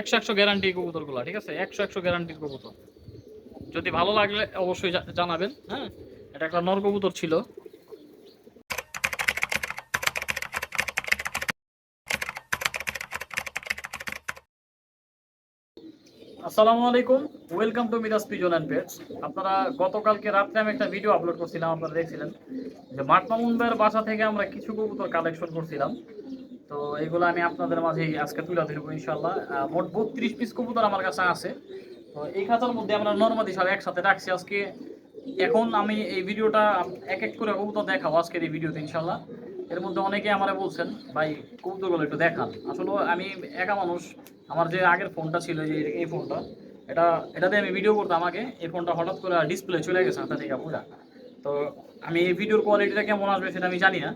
একশো একশো গ্যারান্টি কবুতরগুলো, ঠিক আছে? একশো একশো গ্যারান্টির কবুতর। যদি ভালো লাগলে অবশ্যই জানাবেন হ্যাঁ? এটা একটা নর কবুতর ছিল। আসসালামু আলাইকুম welcome to Miraj pigeon and pets আপনারা গতকালকে রাত্রে আমি একটা ভিডিও আপলোড করছিলাম, আপনারা দেখছিলেন। যে মাঠ মামুন বাসা থেকে আমরা কিছু কবুতর কালেকশন করছিলাম। তো এগুলো আমি আপনাদের মাঝে আজকে তুলে ধরবো ইনশাল্লাহ মোট বত্রিশ পিস কবুতর আমার কাছে আছে। তো এই খাতার মধ্যে আমরা নর্মালি সব একসাথে রাখছি আজকে। এখন আমি এই ভিডিওটা এক এক করে কবুতর দেখাবো আজকের এই ভিডিওতে ইনশাল্লাহ এর মধ্যে অনেকে আমারে বলছেন, ভাই, কবুতরগুলো একটু দেখান। আসলে আমি একা মানুষ, আমার যে আগের ফোনটা ছিল যে এই ফোনটা, এটা, এটাতে আমি ভিডিও করতাম আমাকে এই ফোনটা হঠাৎ করে ডিসপ্লে চলে গেছে হাতে থেকে পুরা তো আমি এই ভিডিওর কোয়ালিটিটা কেমন আসবে সেটা আমি জানি না।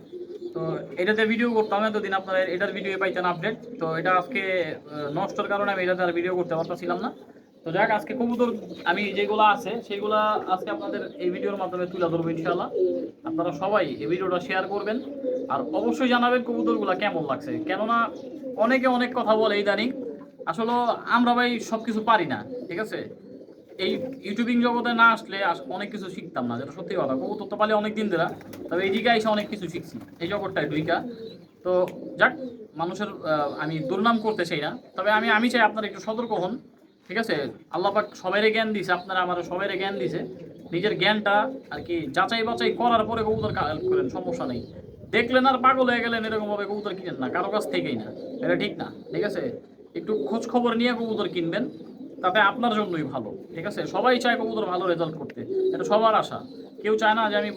তো এটাতে ভিডিও করতাম, এতদিন আপনারা এটার ভিডিও পাইতেন আপডেট তো এটা আজকে নষ্টর কারণে আমি এটাতে আর ভিডিও করতে পারতেছিলাম না। তো যাক, আজকে কবুতর আমি যেগুলো আছে, সেগুলা আজকে আপনাদের এই ভিডিওর মাধ্যমে তুলে ধরবো ইনশাল্লাহ আপনারা সবাই এই ভিডিওটা শেয়ার করবেন। আর অবশ্যই জানাবেন কবুতরগুলা কেমন লাগছে। কেননা অনেকে অনেক কথা বলে ইদানিং। আসলে আমরা ভাই সব কিছু পারি না, ঠিক আছে? এই ইউটিউবিং জগতে না আসলে আস- অনেক কিছু শিখতাম না, যেটা সত্যি কথা। কবুতর তো পালি অনেক দিন ধরে, তবে এই দিকে এসে অনেক কিছু শিখছি, এই জগৎটায় দুইকা তো যাক, মানুষের আমি দুর্নাম করতে চাই না, তবে আমি আমি চাই আপনারা একটু সতর্ক হন, ঠিক আছে? আল্লাহ পাক সবাইরে জ্ঞান দিছে আপনারা আমার সবাইরে জ্ঞান দিছে নিজের জ্ঞানটা আর কি যাচাই বাছাই করার পরে কবুতর করেন, সমস্যা নেই। দেখলেন আর পাগল হয়ে গেলেন এরকম ভাবে কবুতর কিনেন না, কারও কাছ থেকেই না। এটা ঠিক না, ঠিক আছে? একটু খোঁজ খবর নিয়ে কবুতর কিনবেন তাতে আপনার জন্যই ভালো, ঠিক আছে? সবাই চায় কবুতর ভালো রেজাল্ট করতে, এটা সবার আশা। কেউ চায় না যে আমি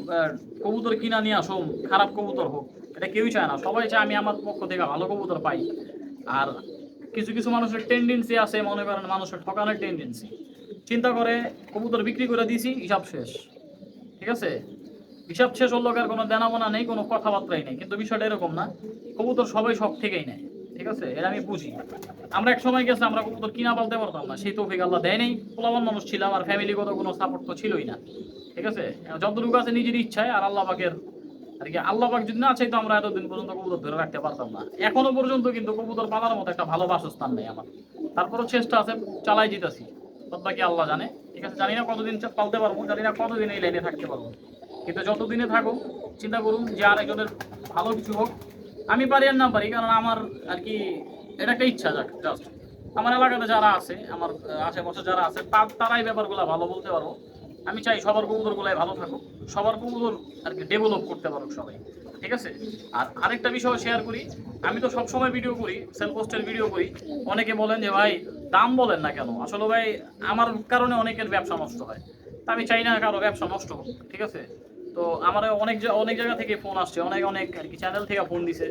কবুতর কিনা নিয়ে আসুম খারাপ কবুতর হোক, এটা কেউই চায় না। সবাই চায় আমি আমার পক্ষ থেকে ভালো কবুতর পাই। আর কিছু কিছু মানুষের টেন্ডেন্সি আছে, মনে করেন মানুষের ঠকানোর টেন্ডেন্সি চিন্তা করে, কবুতর বিক্রি করে দিয়েছি, হিসাব শেষ, ঠিক আছে? হিসাব শেষ হলো কোনো দেনামোনা নেই, কোনো কথাবার্তাই নেই। কিন্তু বিষয়টা এরকম না, কবুতর সবাই সব থেকেই নেয়। ঠিক আছে? এটা আমি বুঝি। আমরা এক সময় গেছে, আমরা কবুতর কিনা পালতে পারতাম না। সেই তৌফিক আল্লাহ দেয় নেই। পোলাবান মানুষ ছিলাম, আর ফ্যামিলিগত কোনো সাপোর্ট তো ছিলই না। ঠিক আছে? যতটুকু আছে নিজের ইচ্ছায়, আর আল্লাহ পাকের আর কি, আল্লাহ পাক যদি না চাইতো আমরা এতদিন পর্যন্ত কবুতর ধরে রাখতে পারতাম না। এখনও পর্যন্ত কিন্তু কবুতর পালার মতো একটা ভালো বাসস্থান নেই আমার। তারপরও চেষ্টা আছে, চালাই যেতেছি বাকি আল্লাহ জানে? ঠিক আছে? জানি না কতদিন পালতে পারব, জানি না কতদিন এই লাইনে থাকতে পারব। কিন্তু যতদিনে থাকুক, চিন্তা করুন যে আরেকজনের ভালো কিছু হোক আমি পারি আর না পারি, কারণ আমার আর কি এটা একটা ইচ্ছা যাক জাস্ট আমার এলাকাতে যারা আছে, আমার আশেপাশে যারা আছে, তা- তারাই ব্যাপারগুলো ভালো বলতে পারব। আমি চাই সবার কবুতরগুলাই ভালো থাকুক, সবার কবুতর আর কি ডেভেলপ করতে পারুক সবাই, ঠিক আছে? আর আরেকটা বিষয় শেয়ার করি, আমি তো সব সময় ভিডিও করি সেলফ পোস্টের ভিডিও করি। অনেকে বলেন যে, ভাই, দাম বলেন না কেন? আসলে ভাই, আমার কারণে অনেকের ব্যবসা নষ্ট হয়। তা আমি চাই না কারও ব্যবসা নষ্ট হোক, ঠিক আছে? তো আমার অনেক অনেক জায়গা থেকে ফোন আসছে, অনেক অনেক আর কি চ্যানেল থেকে ফোন দিছে।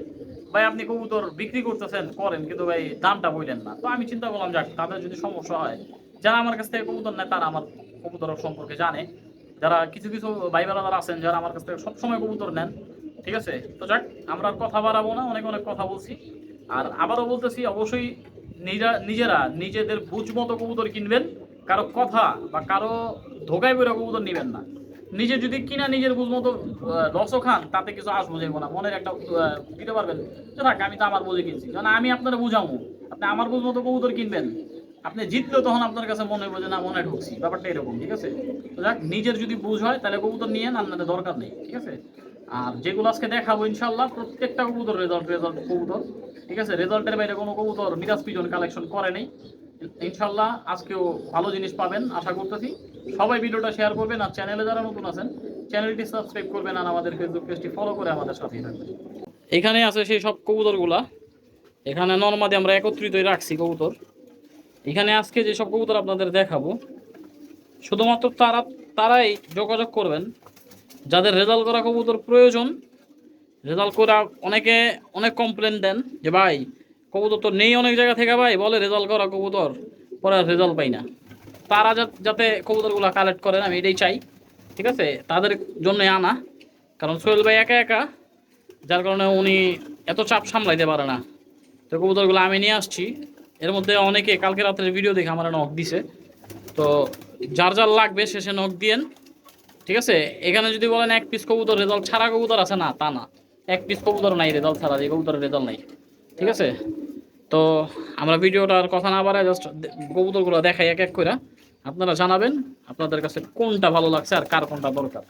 ভাই, আপনি কবুতর বিক্রি করতেছেন, করেন, কিন্তু ভাই দামটা বললেন না। তো আমি চিন্তা করলাম, যাক, তাদের যদি সমস্যা হয়, যারা আমার কাছ থেকে কবুতর নেয়, তারা আমার কবুতর সম্পর্কে জানে। যারা কিছু কিছু ভাই যারা আছেন, যারা আমার কাছ থেকে সবসময় কবুতর নেন, ঠিক আছে? তো যাক, আমরা কথা বাড়াবো না, অনেক অনেক কথা বলছি। আর আবারও বলতেছি, অবশ্যই নিজা, নিজেরা নিজেদের বুঝ মতো কবুতর কিনবেন। কারও কথা বা কারও ধোকায় বেরো কবুতর নেবেন না। নিজে যদি কিনা নিজের বুঝ মতো লসও খান, তাতে কিছু আস বুঝাইবো না। মনের একটা দিতে পারবেন। যে থাক, আমি তো আমার বুঝে কিনছি। কারণ আমি আপনারা বুঝাবো আপনি আমার বুঝ মতো কবুতর কিনবেন। আপনি জিতলেও তখন আপনার কাছে মনে হবে যে, না, মনে ঢুকছি। ব্যাপারটা এরকম, ঠিক আছে? তো যাক, নিজের যদি বুঝ হয়, তাহলে কবুতর নিয়ে আপনাদের দরকার নেই, ঠিক আছে? আর যেগুলো আজকে দেখাবো ইনশাল্লাহ প্রত্যেকটা কবুতর রেজাল্ট রেজাল্ট কবুতর, ঠিক আছে? রেজাল্টের বাইরে কোনো কবুতর মিরাজ পিজন কালেকশন করে নেই। ইনশাল্লাহ আজকেও ভালো জিনিস পাবেন, আশা করতেছি। সবাই ভিডিওটা শেয়ার করবেন আর চ্যানেলে যারা নতুন আছেন চ্যানেলটি সাবস্ক্রাইব করবেন আর আমাদের ফেসবুক পেজটি ফলো করে আমাদের সাথেই থাকবেন। এখানে আছে সেই সব কবুতরগুলা। এখানে নর্মাদি আমরা একত্রিতই রাখছি কবুতর। এখানে আজকে যেসব কবুতর আপনাদের দেখাবো, শুধুমাত্র তারা, তারাই যোগাযোগ করবেন। যাদের রেজাল্ট করা কবুতর প্রয়োজন, রেজাল্ট করা অনেকে অনেক কমপ্লেন দেন যে, ভাই কবুতর তো নেই অনেক জায়গা থেকে ভাই, বলে রেজাল্ট করা কবুতর, পরে রেজাল্ট পাই না। তারা যাতে কবুতরগুলো কালেক্ট করেন আমি এটাই চাই, ঠিক আছে? তাদের জন্যই আনা, কারণ সোহেল ভাই একা একা, যার কারণে উনি এত চাপ সামলাইতে পারে না। তো কবুতরগুলো আমি নিয়ে আসছি। এর মধ্যে অনেকে কালকে রাত্রের ভিডিও দেখে আমার নখ দিছে। তো যার যার লাগবে শেষে নখ দিয়েন, ঠিক আছে? এখানে যদি বলেন এক পিস কবুতর রেজাল্ট ছাড়া কবুতর আছে না, তা না। এক পিস কবুতর নাই রেজাল্ট ছাড়া, যে কবুতরের রেজাল্ট নাই। ঠিক আছে? তো আমরা ভিডিওটার কথা না বাড়ায় জাস্ট কবুতরগুলো দেখাই এক এক করে আপনারা জানাবেন আপনাদের কাছে কোনটা ভালো লাগছে আর কার কোনটা দরকার।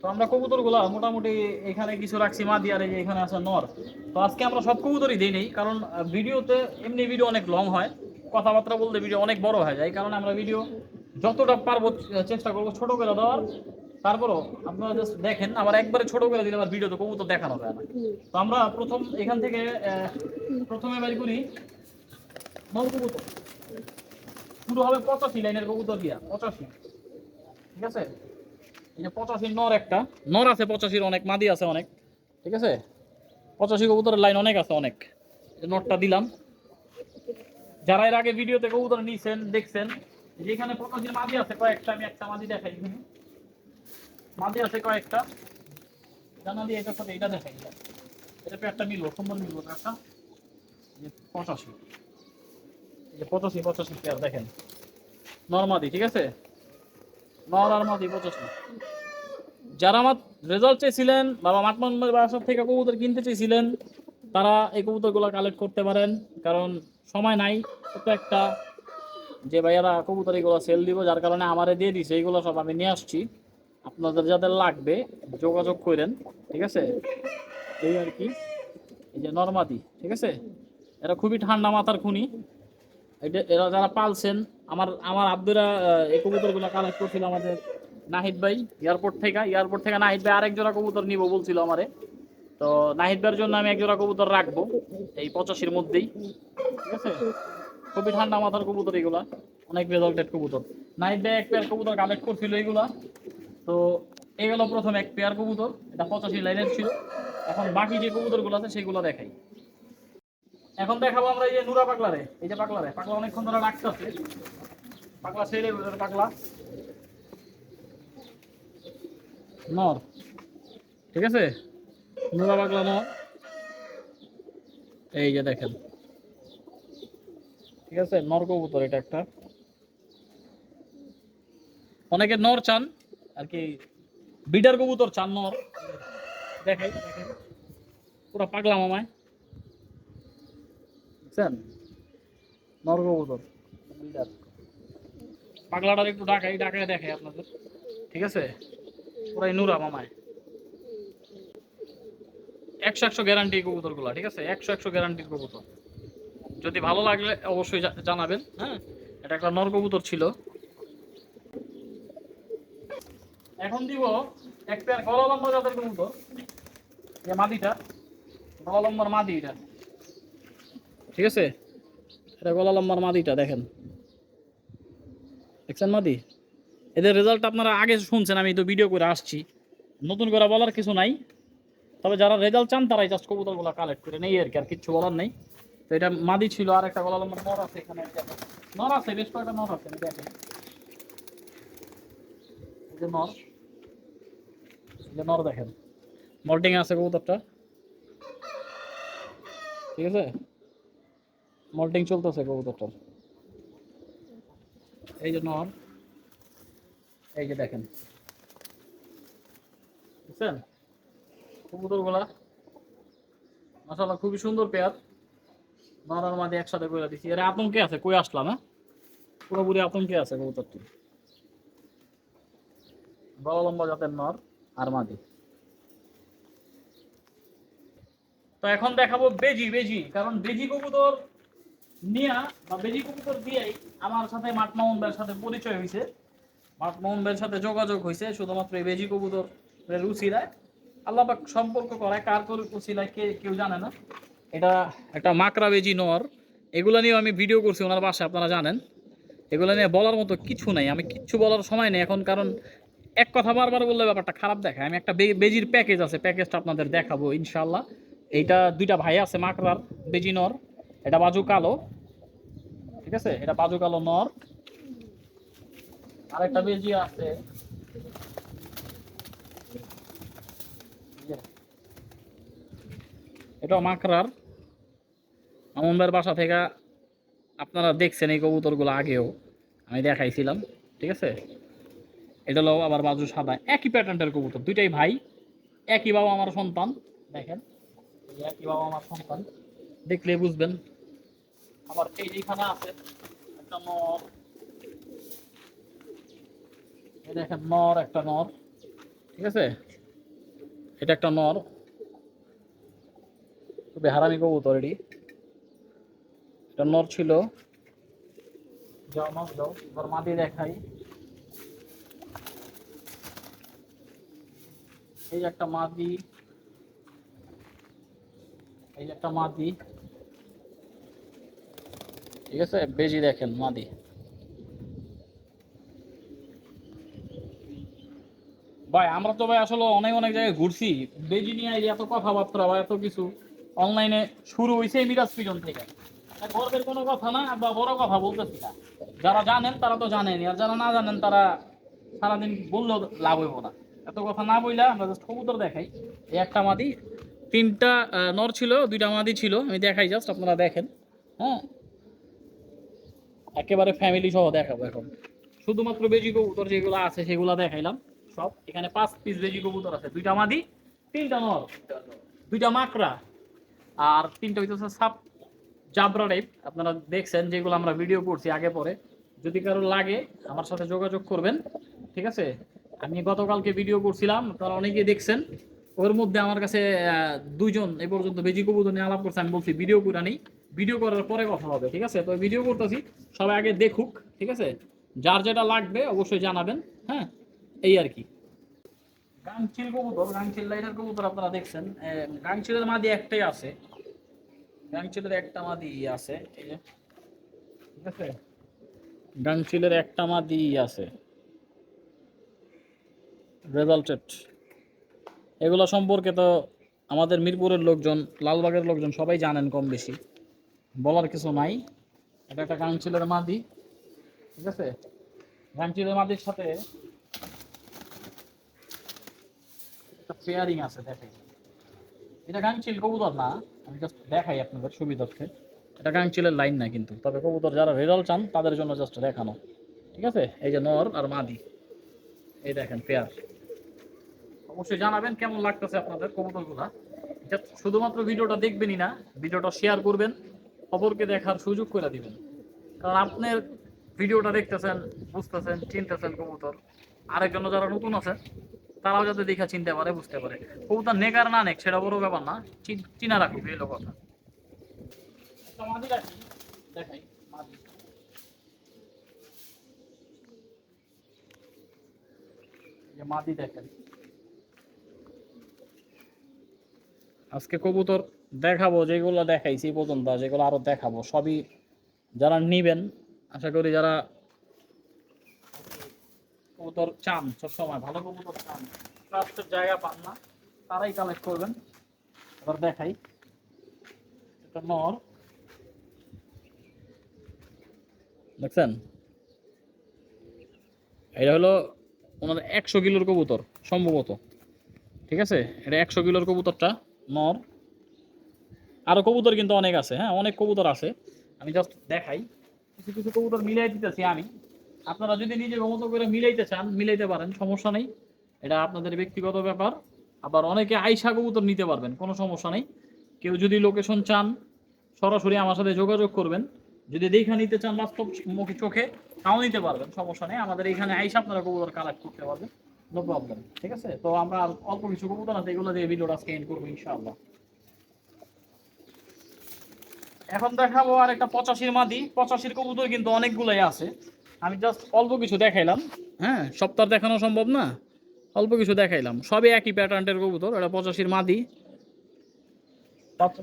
তো আমরা কবুতরগুলো মোটামুটি এখানে কিছু রাখছি, মাদি আর এখানে আছে নর। তো আজকে আমরা সব কবুতরই দিই নেই, কারণ ভিডিওতে এমনি ভিডিও অনেক লং হয়। কথাবার্তা বলতে ভিডিও অনেক বড় হয়ে যায় কারণে আমরা ভিডিও যতটা পারব চেষ্টা করব ছোট করে দেওয়ার। তারপরও আপনারা জাস্ট দেখেন, আবার একবারে ছোট করে দিলে আবার ভিডিওতে কবুতর দেখানো যায় না। তো আমরা প্রথম এখান থেকে প্রথমে বাড়ি করি নর কবুতর। শুরু হবে পঁচাশি লাইনের কবুতর দিয়া, পঁচাশি। ঠিক আছে? এই যে পঁচাশির নর একটা, নর আছে পঁচাশির অনেক, মাদি আছে অনেক। ঠিক আছে? পঁচাশি কবুতরের লাইন অনেক আছে অনেক। নটটা দিলাম। যারা এর আগে ভিডিওতে কবুতর নিছেন, দেখছেন যেখানে পঁচাশির মাদি আছে, কয়েকটা আমি একটা মাদি দেখাই মাদি আছে কয়েকটা। জানা দিয়ে এটার সাথে এটা দেখাই। এটা একটা মিলবো সুন্দর মিলবো একটা। পঁচাশি। যে পঁচাশি পঁচাশি পেয়ার দেখেন। নর্মাদি ঠিক আছে? নর আর মাদি, পঁচাশি। যারা আমার রেজাল্ট চেয়েছিলেন, বাবা মাটমান বাসার থেকে কবুতর কিনতে চেয়েছিলেন, তারা এই কবুতরগুলো কালেক্ট করতে পারেন। কারণ সময় নাই একটা। যে ভাইয়ারা কবুতর এগুলো সেল দিব, যার কারণে আমারে দিয়ে দিছে এইগুলো সব আমি নিয়ে আসছি। আপনাদের যাদের লাগবে, যোগাযোগ করেন, ঠিক আছে? এই আর কি, এই যে নর্মাদি, ঠিক আছে? এরা খুবই ঠান্ডা মাথার খুনি। এটা এরা যারা পালছেন, আমার আমার আব্দুরা এই কবুতরগুলো কালেক্ট করছিল আমাদের নাহিদ ভাই, এয়ারপোর্ট থেকে। এয়ারপোর্ট থেকে নাহিদ ভাই আরেক জোড়া কবুতর নিব বলছিল আমারে। তো নাহিদ ভাইয়ের জন্য আমি এক জোড়া কবুতর রাখব, এই পঁচাশির মধ্যেই, ঠিক আছে? খুবই ঠান্ডা মাথার কবুতর এগুলা, অনেক রেজাল্টেড কবুতর। নাহিদ ভাই এক পেয়ার কবুতর কালেক্ট করছিল এগুলা। তো এই গেল প্রথম এক পেয়ার কবুতর, এটা পঁচাশি লাইনের ছিল। এখন বাকি যে কবুতরগুলো আছে, সেগুলো দেখাই। এখন দেখাবো আমরা এই যে নুরা পাগলারে। এই যে পাগলারে, পাগলা অনেকক্ষণ ধরে রাখতেছে পাগলা ছেড়ে পাগলা। নর। ঠিক আছে? নুরা পাগলা নর। এই যে দেখেন। ঠিক আছে? নর কবুতর এটা একটা। অনেকে নর চান। আর কি বিডার কবুতর চান নর দেখাই দেখাই। পুরো পাগলা মামায়। বুঝছেন নর কবুতর বিডার। পাগলাটার একটু ডাকাই ডাকাই দেখাই আপনাদের। ঠিক আছে? পুরাই নুরা মামায়। একশো একশো গ্যারান্টি কবুতরগুলো ঠিক আছে? একশো একশো গ্যারান্টির কবুতর। যদি ভালো লাগলে অবশ্যই জানাবেন হ্যাঁ? এটা একটা নর কবুতর ছিল। এখন দিব এক পেয়ার গলা লম্বা জাতের কবুতর যে মাদিটা গলা লম্বার মাদি এটা। ঠিক আছে? এটা গলা লম্বার মাদিটা, দেখেন। দেখছেন মাদি? এদের রেজাল্ট আপনারা আগে শুনছেন, আমি তো ভিডিও করে আসছি। নতুন করে বলার কিছু নাই। তবে যারা রেজাল্ট চান, তারাই জাস্ট কবুতরগুলো কালেক্ট করে নেই, আর কি, আর কিচ্ছু বলার নেই। তো এটা মাদি ছিল, আর একটা গলা লম্বার নর আছে এখানে। নর আছে, বেশ কয়েকটা নর আছে দেখেন নর। নর দেখেন। মল্টিং আছে কবুতরটা। ঠিক আছে? মল্টিং চলতেছে কবুতরটার। এই যে নর। এই যে দেখেন। বুঝছেন? কবুতরগুলা মাসাল্লাহ খুবই সুন্দর পেয়ার। নর আর মাঝে একসাথে করে দিছি। এর আতঙ্কে আছে? কই আসলাম হ্যাঁ পুরোপুরি আতঙ্কে আছে কবুতরটি? বড় লম্বা জাতের নর। আর মাদি তো এখন দেখাবো বেজি বেজি, কারণ বেজি কবুতর নিয়া বা বেজি কবুতর দিয়েই আমার সাথে মাঠ ভাইয়ের সাথে পরিচয় হয়েছে। মাঠ ভাইয়ের সাথে যোগাযোগ হয়েছে, শুধুমাত্র এই বেজি কবুতর রুচিরায় আল্লাহ সম্পর্ক করায়, কার করে উচিলায় কে কেউ জানে না। এটা একটা মাকড়া বেজি নর। এগুলো নিয়ে আমি ভিডিও করছি ওনার বাসায়, আপনারা জানেন। এগুলো নিয়ে বলার মতো কিছু নাই, আমি কিচ্ছু বলার সময় নেই এখন, কারণ এক কথা বারবার বললে ব্যাপারটা খারাপ দেখায়। আমি একটা বেজির প্যাকেজ আছে প্যাকেজটা আপনাদের দেখাবো ইনশাল্লাহ এইটা দুইটা ভাই আছে, মাকড়ার বেজি নর, এটা বাজু কালো, ঠিক আছে? এটা বাজু কালো নর। আরেকটা বেজি আছে। এটা মাকড়ার। আমনবার বাসা থেকে আপনারা দেখছেন এই কবুতরগুলো আগেও। আমি দেখাইছিলাম, ঠিক আছে? এটা হলো আবার বাজু সাদা। একই প্যাটার্নের কবুতর, দুইটাই ভাই, একই বাবা আমার সন্তান। দেখেন একই বাবা আমার সন্তান। দেখলে বুঝবেন। আবার এই এইখানে আছে একটা নর। এই দেখেন, নর একটা নর। ঠিক আছে? এটা একটা নর। খুবই হারামি কবুতর এটি। এটা নর ছিল। যাও নর যাও। এবার মাটি দেখাই। এই একটা এই একটা ঠিক আছে? বেজি দেখেন ভাই, আমরা তো ভাই আসলে অনেক অনেক জায়গায় ঘুরছি। বেজি নিয়ে এত কথাবার্তা বা এত কিছু অনলাইনে শুরু হয়েছে মিরাজ পিজন থেকে। গর্বের কোনো কথা না বা বড় কথা বলতেছি না। যারা জানেন তারা তো জানেন আর যারা না জানেন তারা সারাদিন বললেও লাভ হইব না। এত কথা না বইলা আমরা জাস্ট কবুতর দেখাই। এই একটা মাদি, তিনটা নর ছিল, দুইটা মাদি ছিল, আমি দেখাই জাস্ট আপনারা দেখেন হ্যাঁ? একেবারে ফ্যামিলি সহ দেখাবো এখন। শুধুমাত্র বেজি কবুতর যেগুলো আছে, সেগুলো দেখাইলাম, সব। এখানে পাঁচ পিস বেজি কবুতর আছে, দুইটা মাদি, তিনটা নর, দুইটা মাকড়া, আর তিনটা হইতেছে সাপ, জাবরা টাইপ আপনারা দেখছেন যেগুলো আমরা ভিডিও করছি আগে পরে। যদি কারও লাগে, আমার সাথে যোগাযোগ করবেন, ঠিক আছে? আমি গতকালকে ভিডিও করছিলাম আপনারা অনেকেই দেখছেন। ওর মধ্যে আমার কাছে আহ, দুইজন এই পর্যন্ত বেজি কবুতর নিয়ে আলাপ করছে আমি বলছি ভিডিও করে নেই। ভিডিও করার পরে কথা হবে ঠিক আছে? তো ভিডিও করতেছি সবাই আগে দেখুক ঠিক আছে? যার যেটা লাগবে অবশ্যই জানাবেন হ্যাঁ? এই আর কি। গাংচিল কবুতর গাংচিল লাইনের কবুতর আপনারা দেখছেন। এ, গাংচিলের মাদি একটাই আছে। গাংচিলের একটা মাদি আছে ঠিক আছে? গাংচিলের একটা মাদি আছে। রেজাল্টেড এগুলো সম্পর্কে তো আমাদের মিরপুরের লোকজন, লালবাগের লোকজন সবাই জানেন কম বেশি। বলার কিছু নাই। এটা একটা গাংচিলের মাদি, ঠিক আছে? গাংচিলের মাদির সাথে একটা পেয়ারিং আছে দেখাই এটা গাংচিল কবুতর না, আমি জাস্ট দেখাই আপনাদের সুবিধার্থে। এটা গাংচিলের লাইন না কিন্তু, তবে কবুতর যারা রেজাল্ট চান, তাদের জন্য জাস্ট দেখানো। ঠিক আছে? এই যে নর আর মাদি। এই দেখেন পেয়ার অবশ্যই জানাবেন কেমন লাগতেছে আপনাদের কবুতরগুলা শুধুমাত্র ভিডিওটা দেখবেনই না, ভিডিওটা শেয়ার করবেন অপরকে দেখার সুযোগ করে দিবেন। কারণ আপনার ভিডিওটা দেখতেছেন, বুঝতেছেন, চিনতেছেন কবুতর। আরেকজন যারা নতুন আছে, তারাও যাতে দেখা চিনতে পারে, বুঝতে পারে। কবুতর নেক আর না নেক, সেটা বড় ব্যাপার না। চিনা রাখুক, এই কথা। দেখাই মাদি। এই যে মাদি দেখেন। আজকে কবুতর দেখাবো, যেগুলো দেখাইছি পর্যন্ত, যেগুলো আরও দেখাবো, সবই যারা নিবেন, আশা করি যারা কবুতর চান সবসময়, ভালো কবুতর চান, ট্রাস্টের জায়গা পান না, তারাই কালেক্ট করবেন। এবার দেখাই। এটা নর। দেখছেন? এটা হলো ওনার একশো কিলোর কবুতর, সম্ভবত। ঠিক আছে? এটা একশো কিলোর কবুতরটা, নর। আরও কবুতর কিন্তু অনেক আছে হ্যাঁ? অনেক কবুতর আছে। আমি জাস্ট দেখাই। কিছু কিছু কবুতর মিলাই দিতেছি আমি। আপনারা যদি নিজের মতো করে মিলাইতে চান, মিলাইতে পারেন, সমস্যা নেই। এটা আপনাদের ব্যক্তিগত ব্যাপার। আবার অনেকে আইসা কবুতর নিতে পারবেন, কোনো সমস্যা নেই। কেউ যদি লোকেশন চান, সরাসরি আমার সাথে যোগাযোগ করবেন। যদি দেখা নিতে চান বাস্তব মুখে চোখে, তাও নিতে পারবেন, সমস্যা নেই। আমাদের এখানে আইসা আপনারা কবুতর কালেক্ট করতে পারবেন নো প্রবলেম ঠিক আছে? তো আমরা অল্প কিছু কবুতর আছে, এগুলো দিয়ে ভিডিওটা এন্ড করব, ইনশাআল্লাহ। এখন দেখাবো আর একটা পঁচাশির মাদি। পঁচাশির কবুতর কিন্তু অনেকগুলোই আছে। আমি জাস্ট অল্প কিছু দেখাইলাম। হ্যাঁ সপ্তাহ দেখানো সম্ভব না? অল্প কিছু দেখাইলাম। সবই একই প্যাটার্নের কবুতর, এটা পঁচাশির মাদি।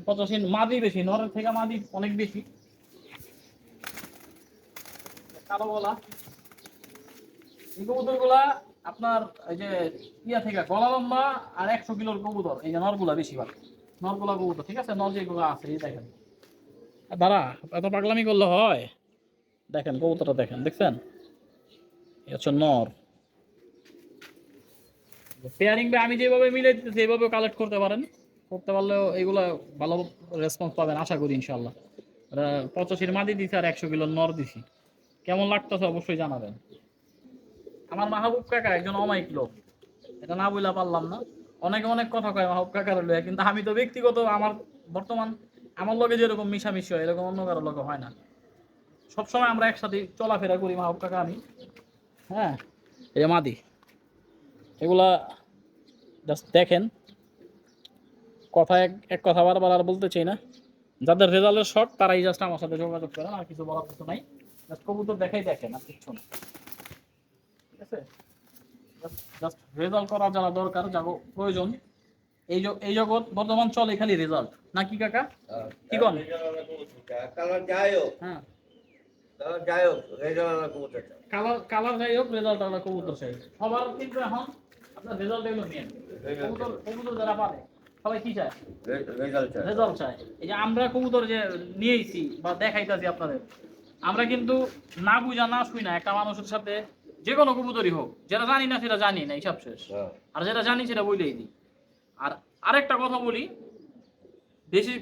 পঁচাশির মাদি বেশি, নরের থেকে মাদি অনেক বেশি। দেখেন। কবুতরটা দেখেন, দেখছেন? নর। পেয়ারিং আমি যেভাবে মিলে দিতেছি এইভাবে কালেক্ট করতে পারেন। করতে পারলেও এগুলো ভালো রেসপন্স পাবেন, আশা করি ইনশাল্লাহ পঁচাশির মাদি দিছি আর একশো কিলো নর দিছি। কেমন লাগতেছে অবশ্যই জানাবেন। আমার মাহবুব কাকা একজন অমায়িক লোক। এটা না বইলা পারলাম না। অনেকে অনেক কথা কয় মাহবুব কাকার লইয়া, কিন্তু আমি তো ব্যক্তিগত আমার বর্তমান, আমার লগে যেরকম মিশামিশি হয়, এরকম অন্য কারও লগে হয় না। সবসময় আমরা একসাথে চলাফেরা করি মা কাকা, আমি। হ্যাঁ এই যে মাদি। এগুলা জাস্ট দেখেন। কথা এক এক কথা বারবার আর বলতে চাই না। যাদের রেজাল্টের শখ তারাই জাস্ট আমার সাথে যোগাযোগ করেন, আর কিছু বলার কিছু নাই। জাস্ট কবুতর দেখাই দেখেন আর কিচ্ছু না ঠিক আছে? জাস্ট রেজাল্ট করা যারা দরকার প্রয়োজন এই এই জগৎ বর্তমান চলে খালি রেজাল্ট নাকি কাকা? কি কন? কালার যাই হোক। হ্যাঁ। কালার যাই হোক রেজাল্ট কালার কালার যাই হোক রেজাল্ট আমরা কবুতর চাই। সবার কিন্তু এখন আপনার রেজাল্ট এগুলো নিয়ে কবুতর কবুতর যারা পারে সবাই কি চায়? রেজাল্ট চাই রেজাল্ট চায়। এই যে আমরা কবুতর যে নিয়েছি বা দেখাইতাছি আপনাদের আমরা কিন্তু না বুঝা না শুই না একটা মানুষের সাথে যে কোনো কবুতরই হোক যেটা জানি না সেটা জানি না হিসাব শেষ। হ্যাঁ। আর যেটা জানি সেটা বলেই দিই। আর আরেকটা কথা বলি বেশি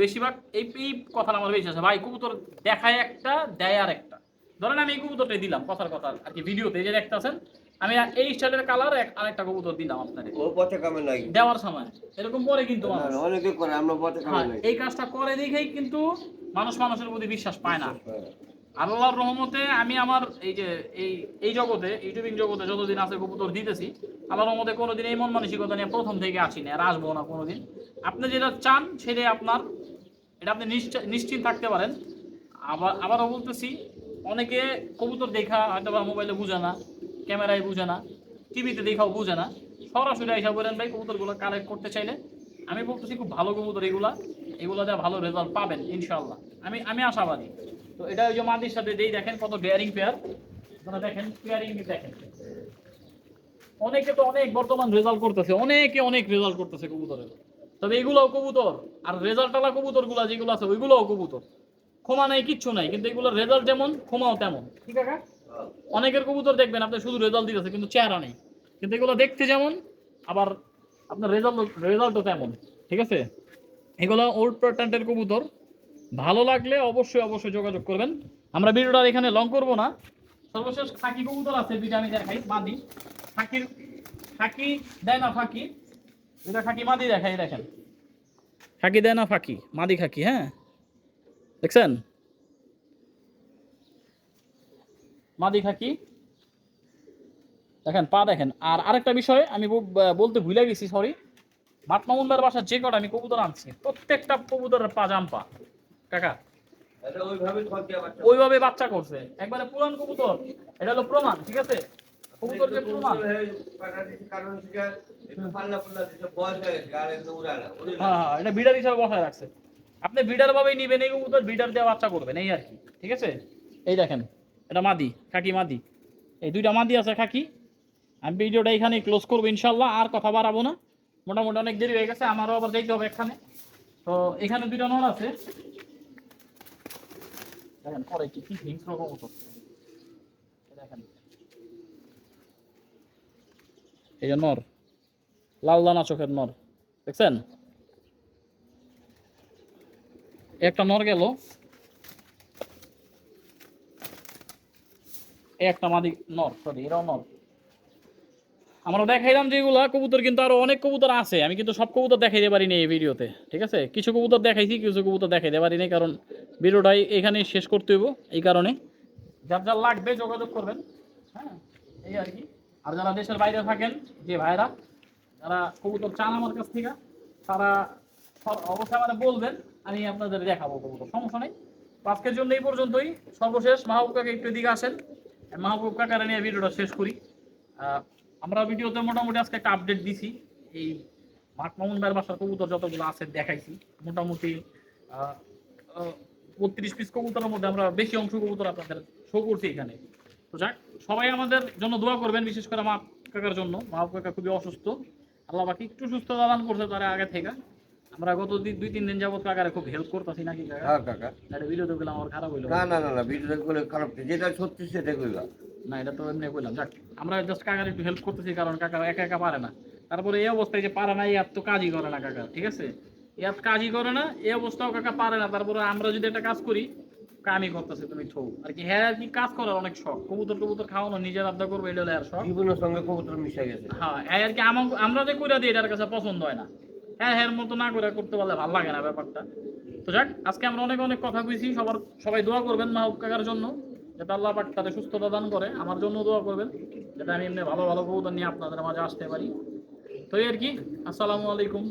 বেশিরভাগ এই এই কথাটা আমার বেশি আছে। ভাই কবুতর দেখায় একটা দেয় আর একটা। ধরেন আমি এই কবুতরটাই দিলাম কথার কথা আর কি ভিডিওতে যে দেখতেছেন আমি এই স্টাইলের কালার আরেকটা কবুতর দিলাম আপনাদের। ও পথে কামে নাই। দেওয়ার সময়। এরকম পরে কিন্তু মানুষ। অনেকে করে আমরা পথে কামে হ্যাঁ, নাই। এই কাজটা করে দেখেই কিন্তু মানুষ মানুষের প্রতি বিশ্বাস পায় না। আল্লাহর রহমতে আমি আমার এই যে, এই এই জগতে, ইউটিউবিং জগতে যতদিন আছে কবুতর দিতেছি, আল্লাহর রহমতে কোনোদিন এই মন মানসিকতা নিয়ে প্রথম থেকে আসি না, আর আসব না কোনোদিন। আপনি যেটা চান সেটাই আপনার, এটা আপনি নিশ্চ- নিশ্চিন্ত থাকতে পারেন। আবার, আবারও বলতেছি, অনেকে কবুতর দেখা হয়তো বা মোবাইলে বুঝে না, ক্যামেরায় বুঝে না, টিভিতে দেখাও বুঝে না। সরাসরি হিসাব বলেন, ভাই, কবুতরগুলো কালেক্ট করতে চাইলে আমি বলতেছি খুব ভালো কবুতর এগুলা, এগুলো দিয়ে ভালো রেজাল্ট পাবেন ইনশাল্লাহ আমি আমি আশাবাদী। তো এটা ওই যে মাদির সাথে দেই দেখেন কত ডেয়ারিং পেয়ার আপনারা দেখেন পেয়ারিং দেখেন। অনেকে তো অনেক বর্তমান রেজাল্ট করতেছে অনেকে অনেক রেজাল্ট করতেছে কবুতরের তবে এগুলোও কবুতর আর রেজাল্ট আলা কবুতরগুলা যেগুলো আছে ওইগুলোও কবুতর। ক্ষমা নাই কিচ্ছু নাই কিন্তু এগুলোর রেজাল্ট যেমন ক্ষমাও তেমন। ঠিক আছে অনেকের কবুতর দেখবেন আপনি শুধু রেজাল্ট দিতেছে কিন্তু চেহারা নেই। কিন্তু এগুলো দেখতে যেমন আবার আপনার রেজাল্ট রেজাল্টও তেমন ঠিক আছে? এগুলো ওল্ড প্যাটার্নের কবুতর ভালো লাগলে অবশ্যই অবশ্যই যোগাযোগ করবেন। আমরা ভিডিওটা এখানে লং করব না। সর্বশেষ খাকি কবুতর আছে, দুইটা আমি দেখাই মাদি খাকির ফাঁকি দেয় না ফাঁকি। দুইটা খাকি মাদি দেখাই দেখেন। ফাঁকি দেয় না ফাঁকি মাদি খাকি হ্যাঁ? দেখছেন? মাদি খাকি দেখেন, পা দেখেন। আর আরেকটা বিষয়, আমি বলতে ভুলে গেছি সরি মাঠ মামুনবার বাসার যে কটা আমি কবুতর আনছি, প্রত্যেকটা কবুতরের পা জাম্পা। কাকা? ওইভাবে বাচ্চা। করছে। একবারে পুরান কবুতর। এটা হলো প্রমাণ ঠিক আছে? কবুতর যে প্রমাণ। হয়ে হ্যাঁ এটা বিডার হিসাবে বসায় রাখছে। আপনি বিডার ভাবেই নিবেন এই কবুতর বিডার দিয়ে বাচ্চা করবেন এই আর কি ঠিক আছে? এই দেখেন এটা মাদি খাকি মাদি। এই দুইটা মাদি আছে খাকি। আমি ভিডিওটা এখানে ক্লোজ করব ইনশাল্লাহ আর কথা বাড়াবো না। মোটামুটি অনেক দেরি হয়ে গেছে আমারও আবার যাইতে হবে এখানে। তো এখানে দুইটা নর আছে। দেখেন, পরে কি কি হিংস্র দেখেন। এই যে নর, লাল দানা চোখের নর, দেখছেন? একটা নর গেল একটা মাদি নর সরি এরাও নর। আমরা দেখাইলাম যেগুলা কবুতর কিন্তু আরও অনেক কবুতর আছে। আমি কিন্তু সব কবুতর দেখাইতে পারিনি এই ভিডিওতে, ঠিক আছে? কিছু কবুতর দেখাইছি, কিছু কবুতর দেখাইতে পারিনি, কারণ ভিডিওটাই এখানে শেষ করতে হইব এই কারণে। যার যার লাগবে যোগাযোগ করবেন হ্যাঁ? এই আর কি। আর যারা দেশের বাইরে থাকেন, যে ভাইরা যারা কবুতর চান আমার কাছ থেকে, তারা অবশ্যই আমাদের বলবেন, আমি আপনাদের দেখাবো কবুতর, সমস্যা নেই। আজকের জন্য এই পর্যন্তই। সর্বশেষ মাহবুব কাকা একটু এদিকে আসেন। মাহবুব কাকার নিয়ে ভিডিওটা শেষ করি। আমরা ভিডিওতে মোটামুটি আজকে একটা আপডেট দিছি। এই মাঠ মামুন ভাইয়ের বাসার কবুতর যতগুলো আছে দেখাইছি। মোটামুটি বত্রিশ পিস কবুতরের মধ্যে আমরা বেশি অংশ কবুতর আপনাদের শো করছি এখানে। তো যাক সবাই আমাদের জন্য দোয়া করবেন বিশেষ করে মা কাকার জন্য। মা কাকা খুবই অসুস্থ। আল্লাহ বাকি একটু সুস্থ দান করছে তারা আগে থেকে। আমরা গত দুই তিন দিন যাবত কাকারে খুব হেল্প করতেছি নাকি কাকা? হ্যাঁ কাকা। একটা ভিডিওতে আমার খারাপ হইল। না না না ভিডিওটা করে খারাপ যেটা সত্যি সেটা কইবা। না এটা তো এমনি বললাম। যাক আমরা জাস্ট কাকার একটু হেল্প করতেছি কারণ কাকা একা একা পারে না। তারপরে এই অবস্থায় যে পারে না এই তো কাজই করে না কাকা ঠিক আছে? এত কাজই করে না এই অবস্থাও কাকা পারে না। তারপরে আমরা যদি একটা কাজ করি কামই করতেছে তুমি থৌ আর কি হ্যাঁ আর কি কাজ করার অনেক শখ। কবুতর কবুতর খাওয়ানো নিজের আবদা করব এটা হলো আর শখ। জীবনের সঙ্গে কবুতর মিশে গেছে। হ্যাঁ এই আর কি আমা- আমরা যে কইরা দিই এটার কাছে পছন্দ হয় না। হ্যাঁ হ্যাঁ মতো না করে করতে পারলে ভালো লাগে না ব্যাপারটা। তো যাক আজকে আমরা অনেক অনেক কথা কইছি সবার সবাই দোয়া করবেন মাহবুব কাকার জন্য। যাতে আল্লাহ পাক তাদের সুস্থতা দান করে। আমার জন্য দোয়া করবেন, যাতে আমি এমনি ভালো ভালো কবুতর নিয়ে আপনাদের মাঝে আসতে পারি। তো আর কি, আসসালামু আলাইকুম।